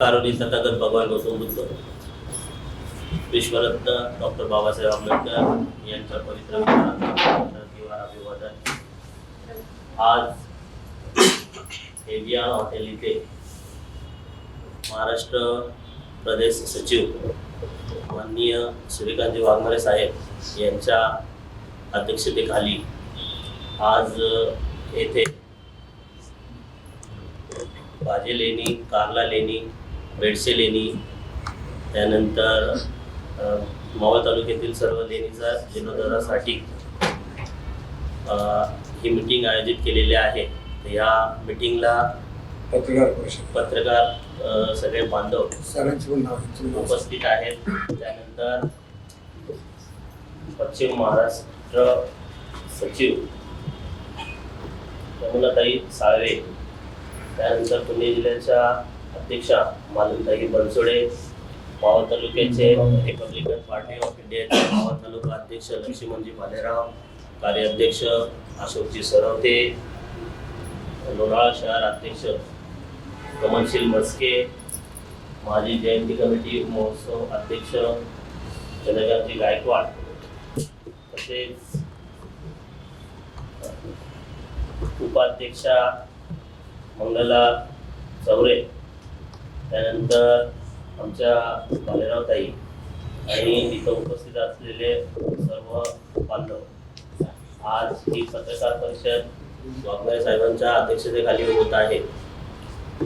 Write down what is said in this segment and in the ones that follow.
Karoly Tathagata भगवान गौतम बुद्ध विश्वरत्न doctor Babasaheb Ambedkar यांच्या पवित्र किंवा अभिवादन. आज हेविया हॉटेल इथे महाराष्ट्र प्रदेश सचिव माननीय सूर्यकांतजी वाघमारे साहेब यांच्या अध्यक्षतेखाली आज येथे भाजी लेणी कारला लेणी बेडसे लेणी त्यानंतर मावळ तालुक्यातील सर्व लेणीचा जीर्णोद्धारासाठी ही मिटिंग आयोजित केलेली आहे. या मिटिंगला पत्रकार परिषद. पत्रकार सगळे बांधव उपस्थित आहेत. त्यानंतर पश्चिम महाराष्ट्र सचिव यमुनाताई साळवे त्यानंतर पुणे जिल्ह्याच्या अध्यक्षा मालनताई बनसोडे मावळ तालुक्याचे रिपब्लिकन पार्टी ऑफ इंडियाचे मावळ तालुका अध्यक्ष लक्ष्मणजी भालेराव कार्याध्यक्ष अशोकजी सरवते लोणाळा शहर अध्यक्ष कमलशील मस्के माजी जयंती कमिटी महोत्सव अध्यक्ष चंद्रकांतजी गायकवाड तसेच उपाध्यक्षा मंगला चौरे त्यानंतर आमच्या भालेराव ताई आणि इथं उपस्थित असलेले सर्व बांधव आज ही पत्रकार परिषद वाघमारे साहेबांच्या अध्यक्षतेखाली होत आहे.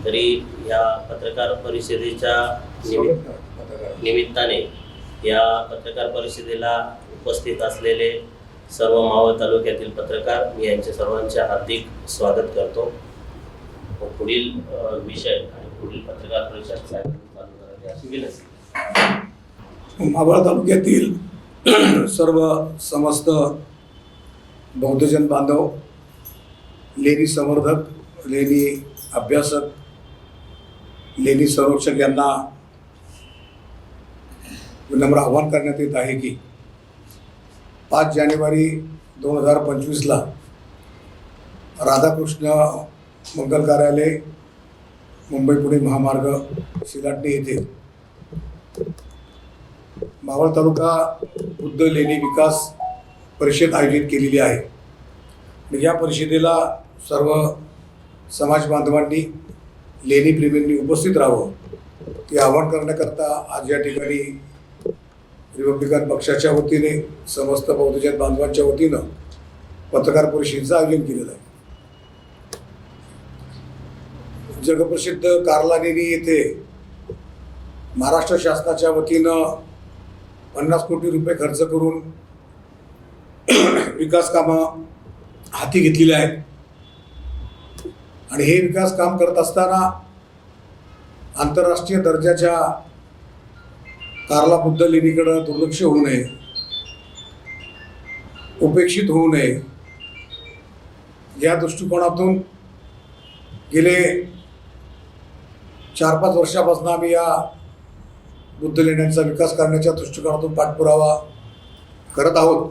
तरी या पत्रकार परिषदेच्या निमित्त निमित्ताने या पत्रकार परिषदेला उपस्थित असलेले सर्व मावळ तालुक्यातील पत्रकार मी यांचे सर्वांचे हार्दिक स्वागत करतो. पुढील विषय पुढील पत्रकार परिषद चालू करावी अशी विनंती मावळ तालुक्यातील सर्व समस्त बौद्धजन बांधव लेणी संवर्धक लेणी अभ्यासक लेणी संरक्षक यांना विनम्र आवाहन करण्यात येत आहे की पाच जानेवारी दोन हजार पंचवीसला राधाकृष्ण मंगल कार्यालय मुंबई पुणे महामार्ग शिलाटणी येथे. मावळ तालुका बुद्ध लेणी विकास परिषद आयोजित केलेली आहे. या परिषदेला सर्व समाज बांधवांनी लेणी प्रेमींनी उपस्थित राहावं ते आवाहन करण्याकरता आज या ठिकाणी रिपब्लिकन पक्षाच्या वतीने समस्त बौद्धजन बांधवांच्या वतीनं पत्रकार परिषदेचं आयोजन केलेलं आहे. जगप्रसिद्ध कार्ला लेणी येथे महाराष्ट्र शासनाच्या वतीनं पन्नास कोटी रुपये खर्च करून विकास कामं हाती घेतलेली आहेत. आणि हे विकास काम करत असताना आंतरराष्ट्रीय दर्जाच्या कारला बुद्ध लेणीकडं दुर्लक्ष होऊ नये उपेक्षित होऊ नये. या दृष्टिकोनातून गेले चार पाच वर्षापासून आम्ही या बुद्ध लेण्यांचा विकास करण्याच्या दृष्टिकोनातून पाठपुरावा करत आहोत.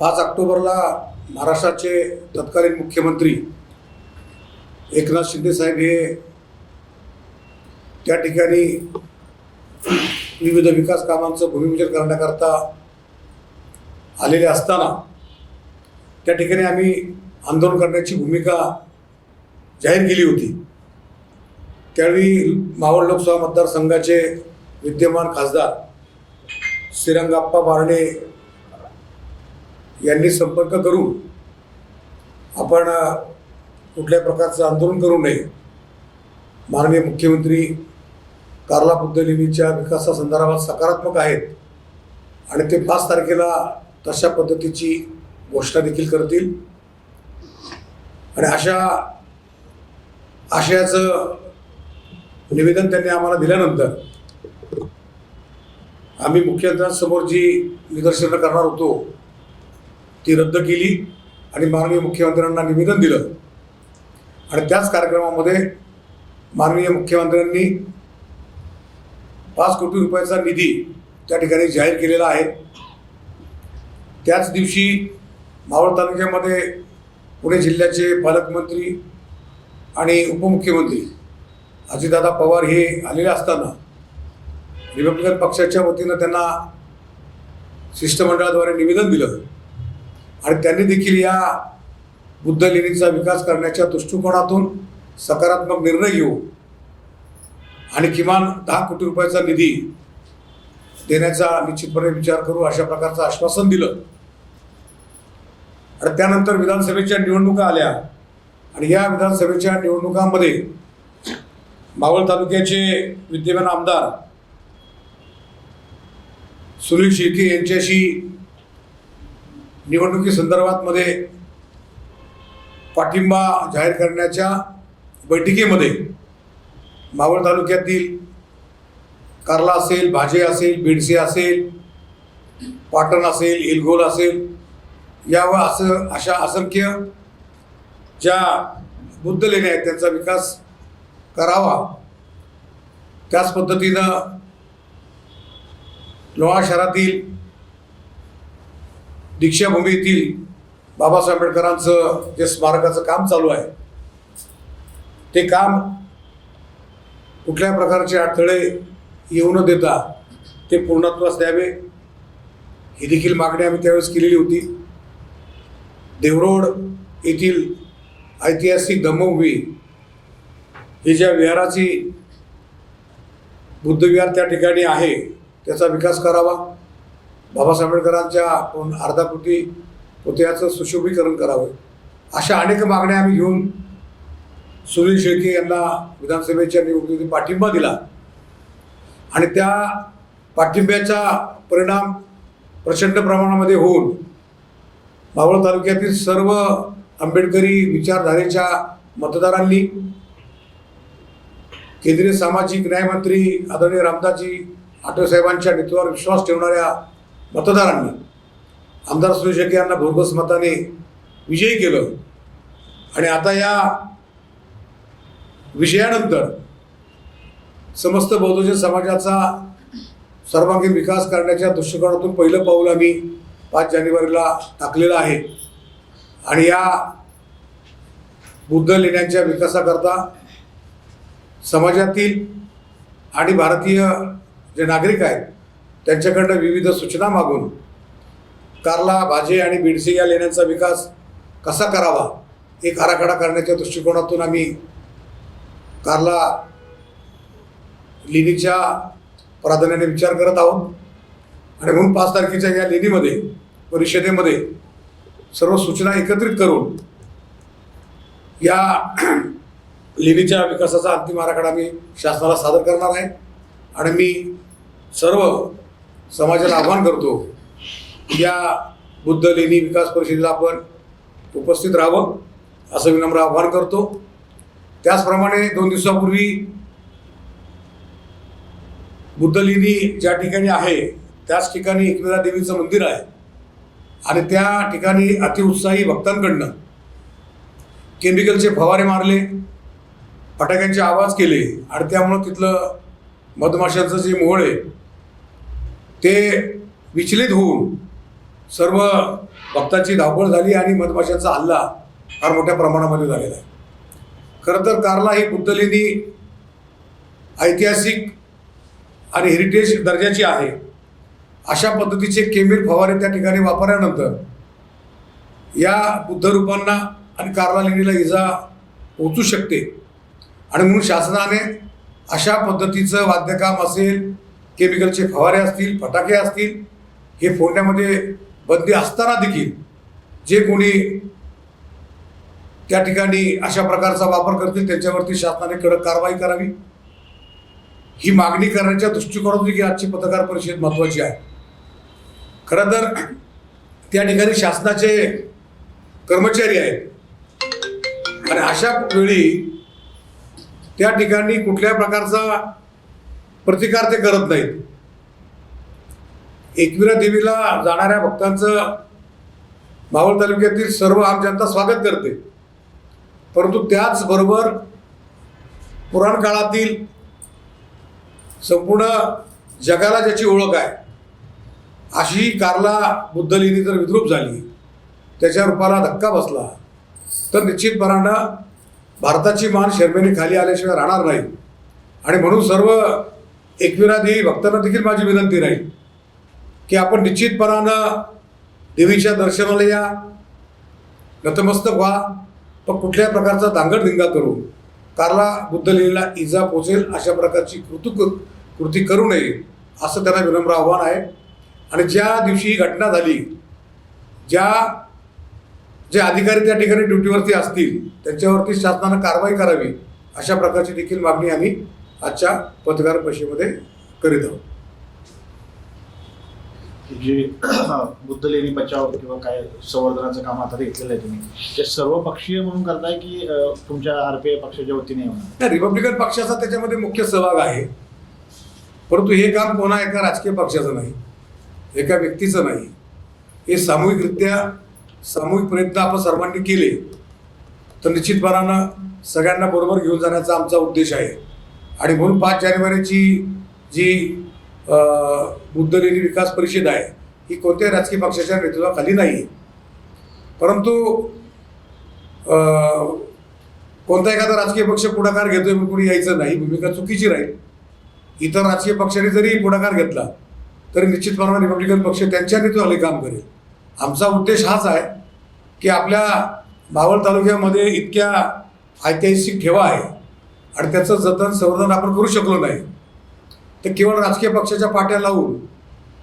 पाच ऑक्टोबरला महाराष्ट्राचे तत्कालीन मुख्यमंत्री एकनाथ शिंदे साहेब हे त्या ठिकाणी विविध विकास कामांचं भूमिपूजन करण्याकरता आलेले असताना त्या ठिकाणी आम्ही आंदोलन करण्याची भूमिका जाहीर केली होती. त्यावेळी मावळ लोकसभा मतदारसंघाचे विद्यमान खासदार श्रीरंगाप्पा बारणे यांनी संपर्क करून आपण कुठल्या प्रकारचं आंदोलन करू नये. माननीय मुख्यमंत्री कार्ला बुद्धलेणीच्या विकासासंदर्भात सकारात्मक आहेत आणि ते पाच तारखेला तशा पद्धतीची घोषणा देखील करतील. आणि अशा आशयाचं निवेदन त्यांनी आम्हाला दिल्यानंतर आम्ही मुख्यमंत्र्यांसमोर जी निदर्शनं करणार होतो ती रद्द केली आणि माननीय मुख्यमंत्र्यांना निवेदन दिलं. आणि त्याच कार्यक्रमामध्ये माननीय मुख्यमंत्र्यांनी पाच कोटी रुपयाचा निधी त्या ठिकाणी जाहीर केलेला आहे. त्याच दिवशी मावळ तालुक्यामध्ये पुणे जिल्ह्याचे पालकमंत्री आणि उपमुख्यमंत्री अजितदादा पवार हे आलेले असताना रिपब्लिकन पक्षाच्या वतीनं त्यांना शिष्टमंडळाद्वारे निवेदन दिलं. आणि त्यांनी देखील या बुद्ध लेणीचा विकास करण्याच्या दृष्टिकोनातून सकारात्मक निर्णय घेऊ आणि किमान दहा कोटी रुपयाचा निधी देण्याचा निश्चितपणे विचार करू अशा प्रकारचं आश्वासन दिलं. आणि त्यानंतर विधानसभेच्या निवडणुका आल्या आणि या विधानसभेच्या निवडणुकांमध्ये मावळ तालुक्याचे विद्यमान आमदार सुनील शिर्के यांच्याशी निवडणुकीसंदर्भातमध्ये पाठिंबा जाहीर करण्याच्या बैठकीमध्ये मावळ तालुक्यातील कार्ला असेल भाजे असेल बेडसे असेल पाटण असेल इलगोल असेल यावर असं अशा असंख्य ज्या बुद्ध लेण्या आहेत त्यांचा विकास करावा. त्याच पद्धतीनं लोहा शहरातील दीक्षाभूमी येथील बाबासाहेब आंबेडकरांचं जे स्मारकाचं काम चालू आहे ते काम कुठल्या प्रकारचे अडथळे येऊ न देता ते पूर्णत्वास द्यावे. ही देखील मागणी आम्ही त्यावेळेस केलेली होती. देवरोड येथील ऐतिहासिक धम्मभूमी ही ज्या विहाराची बुद्धविहार त्या ठिकाणी आहे त्याचा विकास करावा. बाबासाहेब आंबेडकरांच्या पण अर्धा कोटी पुतळ्याचं सुशोभीकरण करावं. अशा अनेक मागण्या आम्ही घेऊन सुनील शेळके यांना विधानसभेच्या निवडणुकीत पाठिंबा दिला. आणि त्या पाठिंब्याचा परिणाम प्रचंड प्रमाणामध्ये होऊन मावळ तालुक्यातील सर्व आंबेडकरी विचारधारेच्या मतदारांनी केंद्रीय सामाजिक न्यायमंत्री आदरणीय रामदासजी आठवसाहेबांच्या नेतृत्वावर विश्वास ठेवणाऱ्या मतदारांनी आमदार सुनील शेट्टी यांना भोगस मताने विजयी केलं. आणि आता या विषयानंतर समस्त बौद्धजन समाजाचा सर्वांगीण विकास करण्याच्या दृष्टिकोनातून पहिलं पाऊल आम्ही पाच जानेवारीला टाकलेलं आहे. आणि या बुद्ध लेण्यांच्या विकासाकरता समाजातील आणि भारतीय जे नागरिक आहेत त्यांच्याकडनं विविध सूचना मागून कार्ला भाजे आणि बिडसे या लेण्यांचा विकास कसा करावा एक आराखडा करण्याच्या दृष्टिकोनातून आम्ही कार्ला लेणीच्या प्राधान्याने विचार करत आहोत. आणि म्हणून पाच तारखेच्या या लेणीमध्ये परिषदेमध्ये सर्व सूचना एकत्रित करून या लेणीच्या विकासाचा अंतिम आराखडा मी शासनाला सादर करणार आहे. आणि मी सर्व समाजाला आव्हान करतो या बुद्ध लेणी विकास परिषदेला आपण उपस्थित राहावं असं विनम्र आव्हान करतो. त्याचप्रमाणे दोन दिवसापूर्वी बुद्ध लेणी ज्या ठिकाणी आहे त्याच ठिकाणी एकविरा देवीचं मंदिर आहे. आणि त्या ठिकाणी अतिउत्साही भक्तांकडनं केमिकलचे फवारे मारले फटाक्यांचे आवाज केले आणि त्यामुळं तिथलं मधमाशांचं जे मोहळ आहे ते विचलित होऊन सर्व भक्तांची धावपळ झाली आणि मधमाशांचा हल्ला फार मोठ्या प्रमाणामध्ये झालेला आहे. खरं तर कार्ला ही बुद्धलेणी ऐतिहासिक आणि हेरिटेज दर्जाची आहे. अशा पद्धतीचे केमिल फवारे त्या ठिकाणी वापरल्यानंतर या बुद्धरूपांना आणि कार्ला लेणीला इजा पोचू शकते. आणि म्हणून शासनाने अशा पद्धतीचं वाद्यकाम असेल केमिकलचे फवारे असतील फटाके असतील हे फोडण्यामध्ये बंदी असताना देखील जे कोणी त्या ठिकाणी अशा प्रकारचा वापर करतील त्यांच्यावरती शासनाने कडक कारवाई करावी. ही मागणी करण्याच्या दृष्टिकोनातून देखील आजची पत्रकार परिषद महत्त्वाची आहे. खरं तर त्या ठिकाणी शासनाचे कर्मचारी आहेत. आणि अशा वेळी त्या ठिकाणी कुठल्या प्रकारचा प्रतिकार ते करत नाहीत. एकविरा देवीला जाणाऱ्या भक्तांचं मावळ तालुक्यातील सर्व आम जनता स्वागत करते. परंतु त्याचबरोबर पुराण काळातील संपूर्ण जगाला ज्याची ओळख आहे अशी कारला बुद्धलीनी जर विद्रूप झाली त्याच्या रूपाला धक्का बसला तर निश्चितपणानं भारताची मान शर्मेने खाली आल्याशिवाय राहणार नाही. आणि म्हणून सर्व एकविरा भक्तांना देखील माझी विनंती राहील की आपण निश्चितपणानं देवीच्या दर्शनाला या नतमस्तक व्हा पण कुठल्याही प्रकारचा दांगडधिंगा करू. कारला बुद्धलेला इजा पोचेल अशा प्रकारची कृतुक कृती करू नये असं त्यांना विनम्र आव्हान आहे. आणि ज्या दिवशी ही घटना झाली ज्या जे अधिकारी त्या ठिकाणी ड्युटीवरती असतील त्यांच्यावरती शासनानं कारवाई करावी अशा प्रकारची देखील मागणी आम्ही आजच्या पत्रकार परिषदेमध्ये करीत आहोत. जे बुद्ध लेणी बचाव किंवा काय संवर्धनाचं काम हातात घेतलेलं आहे तुम्ही ते सर्व पक्षीय म्हणून करताय की तुमच्या आरपीआय पक्षाच्या वतीने नाही रिपब्लिकन पक्षाचा त्याच्यामध्ये मुख्य सहभाग आहे. परंतु हे काम कोणा एका राजकीय पक्षाचं नाही एका व्यक्तीचं नाही. हे सामूहिकरित्या सामूहिक प्रयत्न आपण सर्वांनी केले तर निश्चितपणानं सगळ्यांना बरोबर घेऊन जाण्याचा आमचा उद्देश आहे. आणि म्हणून पाच जानेवारीची जी अं, बुद्ध लेणी विकास परिषद आहे ही कोणत्याही राजकीय पक्षाच्या नेतृत्वाखाली नाही. परंतु कोणता एखादा राजकीय पक्ष पुढाकार घेतोय म्हणून कोणी यायचं नाही भूमिका चुकीची राहील. इतर राजकीय पक्षाने जरी पुढाकार घेतला तरी निश्चितपणाने रिपब्लिकन पक्ष त्यांच्या नेतृत्वाखाली काम करेल. आमचा उद्देश हाच आहे की आपल्या मावळ तालुक्यामध्ये इतक्या ऐतिहासिक ठेवा आहे आणि त्याचं जतन संवर्धन आपण करू शकलो नाही तर केवळ राजकीय पक्षाच्या पाट्या लावून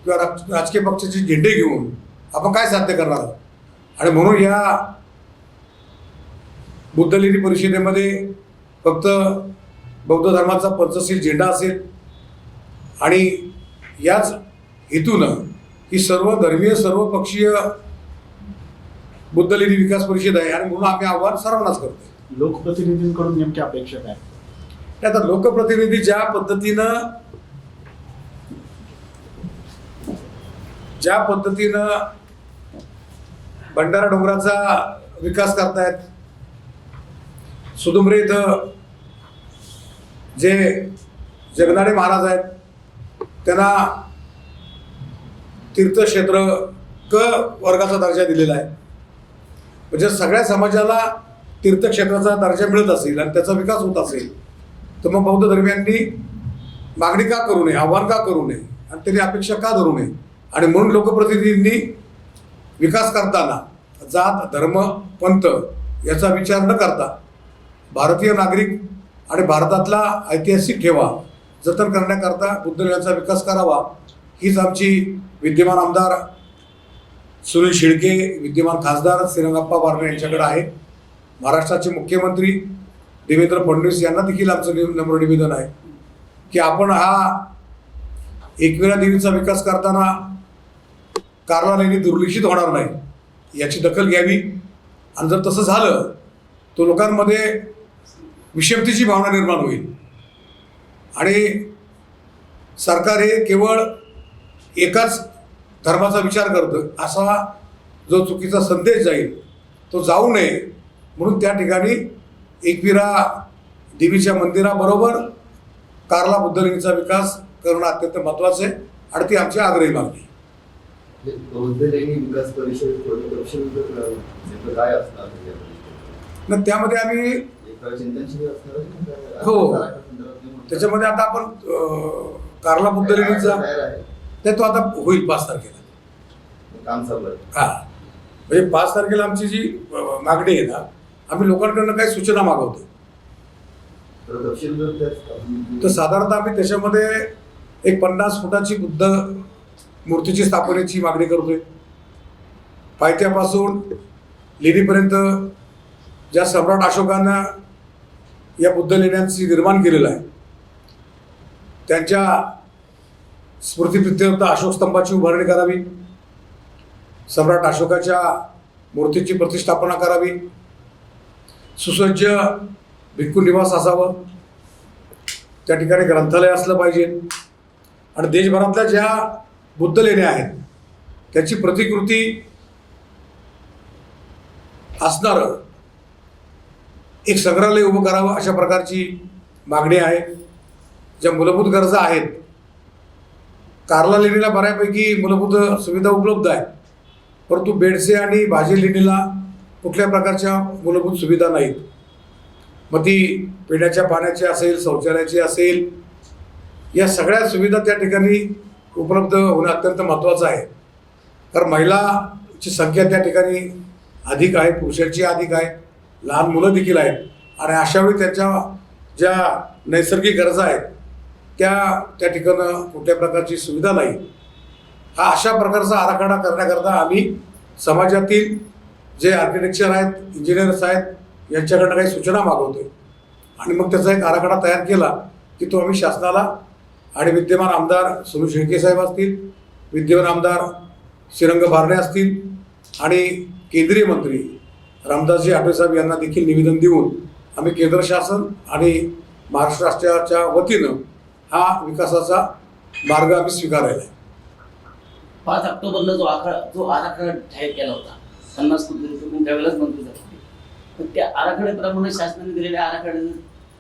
किंवा राज- राजकीय पक्षाचे झेंडे घेऊन आपण काय साध्य करणार आहोत? आणि म्हणून या बुद्धलेणी परिषदेमध्ये फक्त बौद्ध धर्माचा पंचशील झेंडा असेल आणि याच हेतूनं ही सर्व धर्मीय सर्व पक्षीय बुद्धलेणी विकास परिषद आहे आणि म्हणून आम्ही आव्हान सर्वांनाच करतो लोकप्रतिनिधींकडून नेमकी अपेक्षा काय? आता लोकप्रतिनिधी ज्या पद्धतीनं ज्या पद्धतीनं भंडारा डोंगराचा विकास करतायत सुदुमरे इथं जे जगनाडे महाराज आहेत त्यांना तीर्थक्षेत्र क वर्गाचा दर्जा दिलेला आहे. म्हणजे सगळ्या समाजाला तीर्थक्षेत्राचा दर्जा मिळत असेल आणि त्याचा विकास होत असेल तर मग बौद्ध धर्मियांनी मागणी का करू नये आव्हान का करू नये आणि त्यांनी अपेक्षा का धरू नये? आणि म्हणून लोकप्रतिनिधींनी विकास करताना जात धर्म पंथ याचा विचार न करता भारतीय नागरिक आणि भारतातला ऐतिहासिक ठेवा जतन करण्याकरता बुद्धलेण्याचा विकास करावा हीच आमची विद्यमान आमदार सुनील शिळके विद्यमान खासदार श्रीरंगप्पा बारणे यांच्याकडे आहे. महाराष्ट्राचे मुख्यमंत्री देवेंद्र फडणवीस यांना देखील आमचं नम्र निवेदन आहे की आपण हा एकविरा देवीचा विकास करताना कारला लेणी दुर्लक्षित होणार नाही याची दखल घ्यावी. आणि जर तसं झालं तर लोकांमध्ये विषमतेची भावना निर्माण होईल. आणि सरकार हे केवळ एकाच धर्माचा विचार करतं असा जो चुकीचा संदेश जाईल तो जाऊ नये म्हणून त्या ठिकाणी एकविरा देवीच्या मंदिराबरोबर कारला बुद्धलिंगचा विकास करणं अत्यंत महत्त्वाचं आहे आणि ती आमची आग्रही मागणी विकास परिषद म्हणजे? मग त्यामध्ये आम्ही? हो. त्याच्यामध्ये आता आपण कारला बुद्धलिंगचा ते तो आता होईल पाच तारखेला. काम चालू आहे. हा. म्हणजे पाच तारखेला आमची जी मागणी आहे ना आम्ही लोकांकडनं काही सूचना मागवतो तर साधारणतः आम्ही त्याच्यामध्ये एक पन्नास फुटाची बुद्ध मूर्तीची स्थापनेची मागणी करतोय. पायथ्यापासून लेणीपर्यंत ज्या सम्राट अशोकानं या बुद्ध लेण्यांची निर्माण केलेलं आहे त्यांच्या स्मृतीप्रित्यर्थ अशोक स्तंभाची उभारणी करावी. सम्राट अशोकाच्या मूर्तीची प्रतिष्ठापना करावी. सुसज्ज भिक्खू निवास असावं. त्या ठिकाणी ग्रंथालय असलं पाहिजे. आणि देशभरातल्या ज्या बुद्ध लेण्या आहेत त्याची प्रतिकृती असणारं एक संग्रहालय उभं करावं अशा प्रकारची मागणी आहे. ज्या मूलभूत गरजा आहेत कारला लेणीला बऱ्यापैकी मूलभूत सुविधा उपलब्ध आहेत. परंतु बेडसे आणि भाजी लेणीला कुठल्या प्रकारच्या मूलभूत सुविधा नाहीत. मग ती पिण्याच्या पाण्याची असेल शौचालयाची असेल या सगळ्या सुविधा त्या ठिकाणी उपलब्ध होणं अत्यंत महत्त्वाचं आहे. कारण महिलाची संख्या त्या ठिकाणी अधिक आहे पुरुषांची अधिक आहे लहान मुलं देखील आहेत. आणि अशावेळी त्यांच्या ज्या नैसर्गिक गरजा आहेत त्या त्या ठिकाणं कुठल्या प्रकारची सुविधा नाही. हा अशा प्रकारचा आराखडा करण्याकरता आम्ही समाजातील जे आर्किटेक्चर आहेत इंजिनियर्स आहेत यांच्याकडनं काही सूचना मागवतो आणि मग त्याचा एक आराखडा तयार केला की तो आम्ही शासनाला आणि विद्यमान आमदार सुनील शेळके साहेब असतील विद्यमान आमदार श्रीरंग बारणे असतील आणि केंद्रीय मंत्री रामदासजी आठवे साहेब यांना देखील निवेदन देऊन आम्ही केंद्र शासन आणि महाराष्ट्र राष्ट्राच्या वतीनं हा विकासाचा मार्ग आम्ही स्वीकारायला पाच ऑक्टोबरला जो आखाडा जो आराखडा जाहीर केला होता पन्नास कोटी रुपये त्यावेळेलाच मंत्री झाले. पण त्या आराखड्याप्रमाणे शासनाने दिलेल्या आराखड्या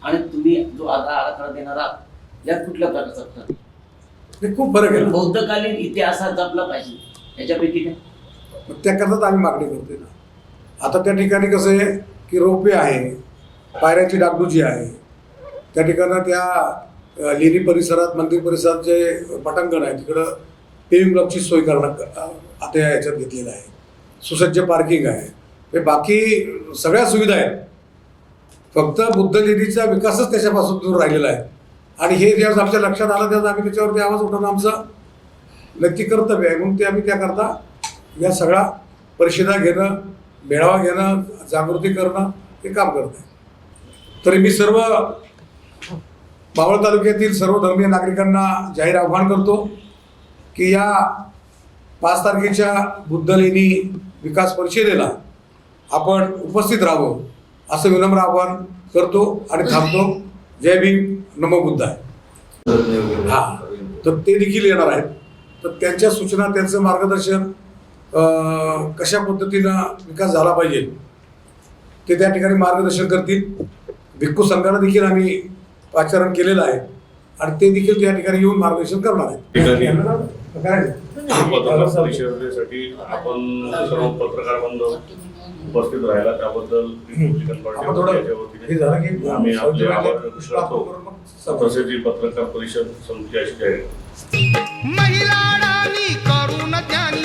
आणि तुम्ही जो आता आराखडा देणार आहात यात कुठल्या प्रकारचा फरक खूप फरक आहे. बौद्धकालीन इतिहासात जपला पाहिजे. याच्यापैकी काय? त्याकरताच आम्ही मागणी करतोय ना. आता त्या ठिकाणी कसं आहे की रोपवे आहे पायऱ्याची डागडुजी आहे. त्या ठिकाणं त्या लेणी परिसरात मंदिर परिसरात जे पटांगण आहे तिकडं पेविंग ब्लॉकची सोय करणं आता या घेतलेलं आहे. सुसज्ज पार्किंग आहे. हे बाकी सगळ्या सुविधा आहेत. फक्त बुद्ध लेणीचा विकासच त्याच्यापासून दूर राहिलेला आहे. आणि हे ज्यावेळेस आमच्या लक्षात आलं त्यावेळेस आम्ही त्याच्यावरती आवाज उठवणं आमचं नक्की कर्तव्य आहे. म्हणून ते आम्ही त्याकरता या सगळ्या परिषदा घेणं मेळावा घेणं जागृती करणं हे काम करत आहे तरी मी सर्व बावळ तालुक्यातील सर्व धर्मीय नागरिकांना जाहीर आव्हान करतो की या पाच तारखेच्या बुद्धलेणी विकास परिषदेला आपण उपस्थित राहावं असं विनम्र आव्हान करतो आणि थांबतो. जय भीम. नमो बुद्धा हा. तर ते देखील येणार आहेत. तर त्यांच्या सूचना त्यांचं मार्गदर्शन कशा पद्धतीनं विकास झाला पाहिजे ते त्या ठिकाणी मार्गदर्शन करतील. भिक्खू संघाला देखील आम्ही पाचारण केलेलं आहे. आणि ते देखील त्या ठिकाणी येऊन मार्गदर्शन करणार आहेत. आपण सर्व पत्रकार बांधव उपस्थित राहिला त्याबद्दल हे झालं की आम्ही आपले आभार तसेच ही पत्रकार परिषद संपली अशी करून ज्ञानी